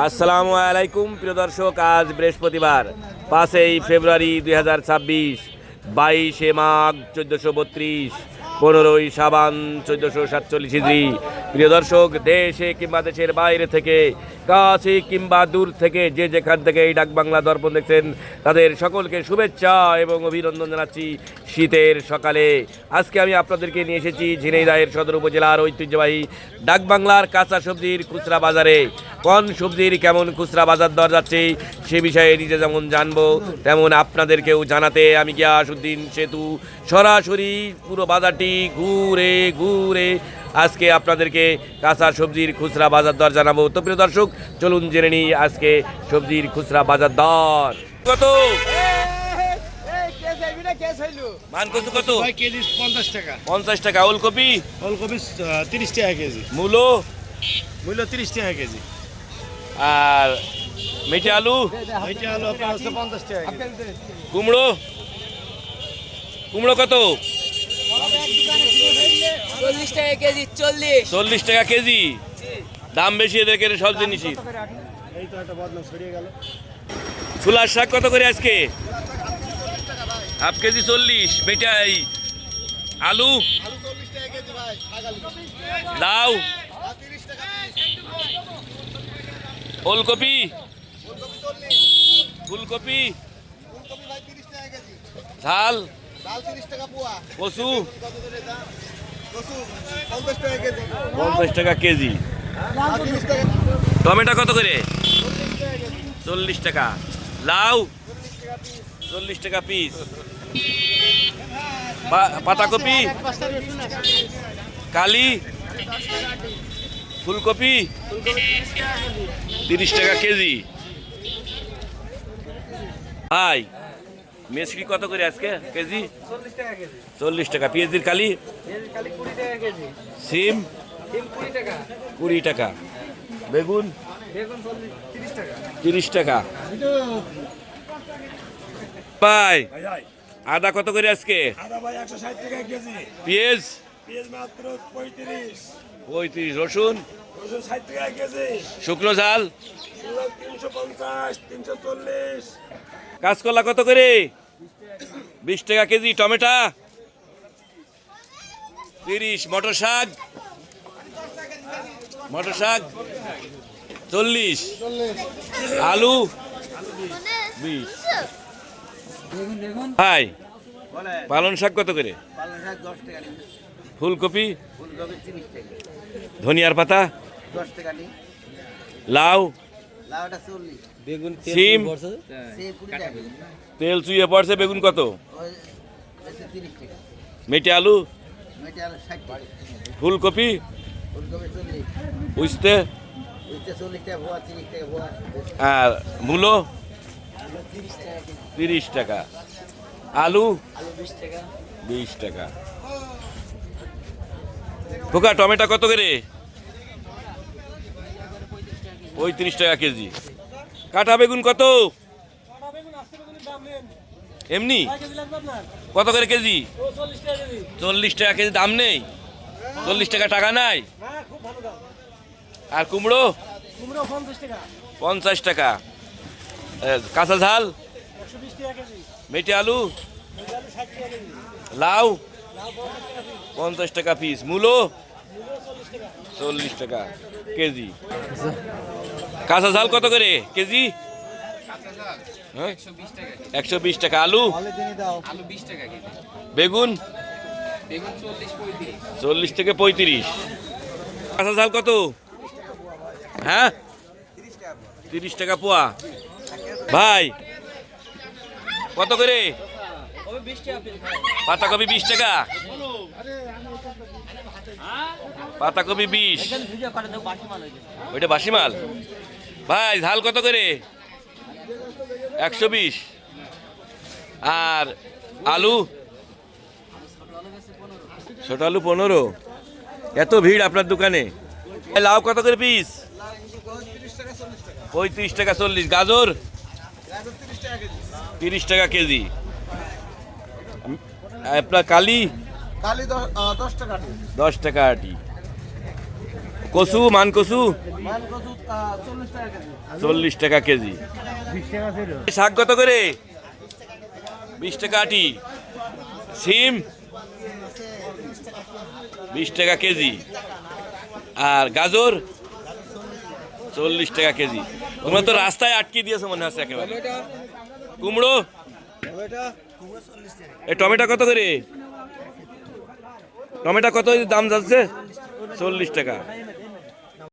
আসসালামু আলাইকুম, প্রিয় দর্শক, আজ বৃহস্পতিবার, পাঁচই ফেব্রুয়ারি দুই হাজার ছাব্বিশ, বাইশে মাঘ চোদ্দোশো বত্রিশ। পনেরোই সাবান চোদ্দশো সাতচল্লিশ ইজি প্রিয় দর্শক, দেশে কিংবা দেশের বাইরে থেকে, কাছে কিংবা দূর থেকে, যে যেখান থেকে এই ডাকবাংলা দর্পণ দেখছেন, তাদের সকলকে শুভেচ্ছা এবং অভিনন্দন জানাচ্ছি শীতের সকালে। আজকে আমি আপনাদেরকে নিয়ে এসেছি ঝিনাইদহের সদর উপজেলার ঐতিহ্যবাহী ডাকবাংলার কাঁচা সবজির খুচরা বাজারে। কোন সবজির কেমন খুচরা বাজার দর যাচ্ছে, সে বিষয়ে নিজে যেমন জানব, তেমন আপনাদেরকেও জানাতে আমি গিয়াসুদ্দিন সেতু সরাসরি পুরো বাজারটি ঘুরে ঘুরে আজকে আপনাদেরকে কাঁচা সবজির খুচরা বাজার দর জানাব। তো প্রিয় দর্শক চলুন জেনে নিই আজকে সবজির খুচরা বাজার দর। কত? মান কত? কত কেজি পঞ্চাশ টাকা। পঞ্চাশ টাকা। ওলকপি? ফুলকপি তিরিশ টাকা কেজি। মূলো? মূল্য তিরিশ টাকা কেজি। আর মেটে আলু? ওইটা হলো আপনার হচ্ছে পঞ্চাশ টাকা কুমড়ো? কুমড়ো কত? চল্লিশ টাকা কেজি দাম বেশি এদেরকে সব জিনিসই। ছোলার শাক কত করে আজকে? হাফ কেজি চল্লিশ বেটাই আলু। লাউ। ওলকপি ফুলকপি। ঝাল। কচু পঞ্চাশ টাকা কেজি। টমেটো কত করে? চল্লিশ টাকা লাউ? চল্লিশ টাকা পিস। পাতাকপি? কালি? ফুলকপি? তিরিশ টাকা কেজি। হাই। মেসকি কত করে আজকে? কেজি? চল্লিশ টাকা পেঁয়াজির কালি? সিম? কুড়ি টাকা। বেগুন? তিরিশ টাকা। ভাই আদা কত করে আজকে? আদা ভাই একশো ষাট টাকা কেজি। পেঁয়াজ? পেঁয়াজ পঁয়ত্রিশ। রসুন? শুকনো ঝাল? তিনশো পঞ্চাশ তিনশো চল্লিশ। কাঁচকলা কত করে? বিশ টাকা কেজি টমেটা। তিরিশ মটর শাক। মটর শাক। চল্লিশ। আলু। বিশ। হাই পালন শাক কত করে? ফুলকপি। ধনিয়ার পাতা। লাউ। সিম। সে টাকা। তেল চুইয়ে পড়ছে বেগুন কত? মেটে আলু? ফুলকপি? ফুলকপি উস্তে? আর মূলো? তিরিশ টাকা। আলু? আলু বিশ টাকা। বিশ টাকা। খোকা টমেটো কত করে? পঁয়ত্রিশ টাকা কেজি। কাটা বেগুন কত? এমনি? কত করে কেজি? চল্লিশ টাকা কেজি দাম নেই? চল্লিশ টাকা টাকা নাই? আর কুমড়ো? পঞ্চাশ টাকা। কাঁচা ঝাল? মেটে আলু? লাউ? পঞ্চাশ টাকা পিস মূলো? চল্লিশ টাকা কেজি। কাঁচা ঝাল কত করে? কেজি? একশো বিশ টাকা আলু? বেগুন? চল্লিশ থেকে পঁয়ত্রিশ। কাঁচা ঝাল কত? হ্যাঁ? তিরিশ টাকা পোয়া। ভাই কত করে? পাতাকপি বিশ টাকা। পাতাকপি বিশ। ওইটা বাসি মাল ভাই ঝাল কত করে? একশো বিশ। আর আলু? ছোট আলু পনেরো। এত ভিড় আপনার দোকানে? লাউ কত করে পিস? পঁয়ত্রিশ টাকা চল্লিশ। গাজর? তিরিশ টাকা কেজি। আপনার কালি? দশ টাকা আটি। কচু মান কচু চল্লিশ টাকা কেজি। শাক কত করে? বিশ টাকা আটি। সিম? বিশ টাকা কেজি। আর গাজর? চল্লিশ টাকা কেজি। তোমরা তো রাস্তায় আটকে দিয়েছ মনে হচ্ছে একেবারে। কুমড়ো? এই টমেটো কত করে? টমেটো কত দাম যাচ্ছে? চল্লিশ টাকা।